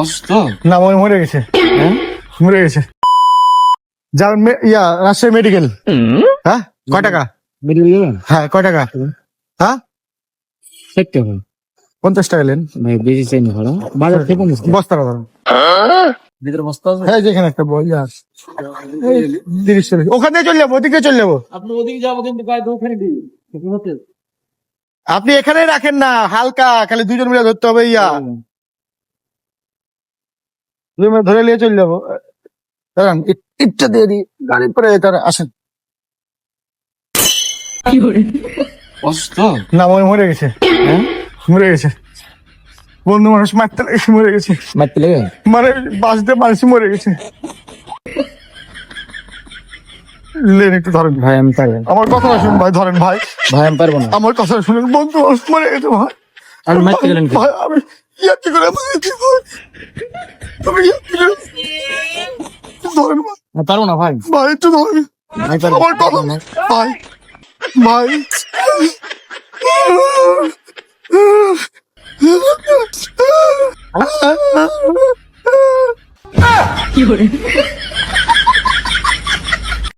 অসুস্থ? না মনে মরে গেছে। হ্যাঁ? মরে গেছে। যার ইয়া রাজশাহী মেডিকেল হ্যাঁ? কয় টাকা? মেডিকেল হ্যাঁ কয় টাকা? হ্যাঁ? ষাট টাকা। পঞ্চাশ টাকা ভাই বেশি বাজার থেকে বস্তা ধরুন ভিতরে বস্তা আছে? হ্যাঁ যেখানে একটা বই আছে। তিরিশ চল্লিশ। ওখান থেকে চলে যাব ওদিকে চলে যাব। আপনি ওদিকে যাব কিন্তু গায়ে দোকানে দিবি। আপনি এখানে রাখেন না হালকা। খালি দুজন মিলে ধরতে হবে ইয়া। দুজন মিলে ধরে নিয়ে চলে যাব। দাঁড়ান ইট- ইটটা দিয়ে দিই গাড়ি পরে তারা আসেন। না মনে মরে গেছে। হ্যাঁ? মরে গেছে। বন্ধু মানুষ মারতে লেগে মরে গেছে। মারতে লেগে? মানে বাস মানুষ মরে গেছে। লেন একটু ধরেন। ভাই আমি আমার কথা শুনুন ভাই ধরেন ভাই। ভাই আমি পারব না। আমার কথা শুনুন বন্ধু মানুষ মরে গেছে ভাই। আপনি মারতে গেলেন ভাই আমি করে ধরেন ভাই পারব না ভাই। ভাই একটু ধরেন আমার কথা ভাই ভাই। কি